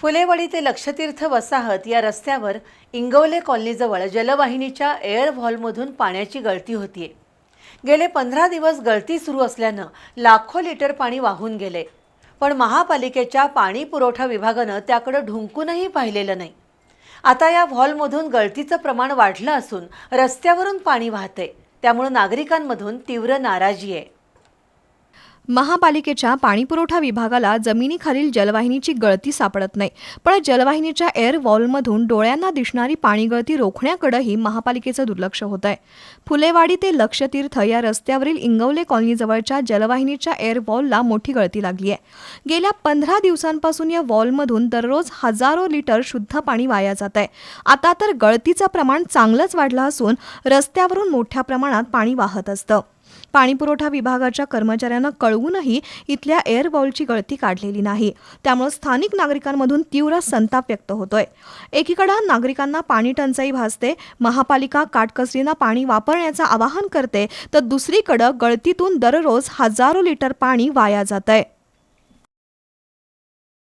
फुलेवाडी ते लक्षतीर्थ वसाहत या रस्त्यावर इंगवले कॉलनीजवळ जलवाहिनीच्या एअर व्हॉल्वमधून पाण्याची गळती होतीये. गेले पंधरा दिवस गळती सुरू असल्यानं लाखो लिटर पाणी वाहून गेले. पण महापालिकेच्या पाणी पुरवठा विभागानं त्याकडे ढुंकूनही पाहिलेलं नाही. आता या व्हॉल्वमधून गळतीचं प्रमाण वाढलं असून रस्त्यावरून पाणी वाहतंय. त्यामुळं नागरिकांमधून तीव्र नाराजी आहे. महापालिकेच्या पाणीपुरवठा विभागाला जमिनीखालील जलवाहिनीची गळती सापडत नाही. पण जलवाहिनीच्या एअर वॉलमधून डोळ्यांना दिसणारी पाणी गळती रोखण्याकडेही महापालिकेचं दुर्लक्ष होत आहे. फुलेवाडी ते लक्षतीर्थ या रस्त्यावरील इंगवले कॉलनीजवळच्या जलवाहिनीच्या एअर वॉलला मोठी गळती लागली आहे. गेल्या पंधरा दिवसांपासून या वॉलमधून दररोज हजारो लिटर शुद्ध पाणी वाया जात आहे. आता तर गळतीचं प्रमाण चांगलंच वाढलं असून रस्त्यावरून मोठ्या प्रमाणात पाणी वाहत असतं. पाणीपुरवठा विभागाच्या कर्मचाऱ्यांना कळवूनही इथल्या एअर बॉलची गळती काढलेली नाही. त्यामुळे स्थानिक नागरिकांमधून तीव्र संताप व्यक्त होतोय. एकीकडे नागरिकांना पाणी टंचाई भासते महापालिका काटकसरीनं पाणी वापरण्याचं आवाहन करते तर दुसरीकडे गळतीतून दररोज हजारो लिटर पाणी वाया जात आहे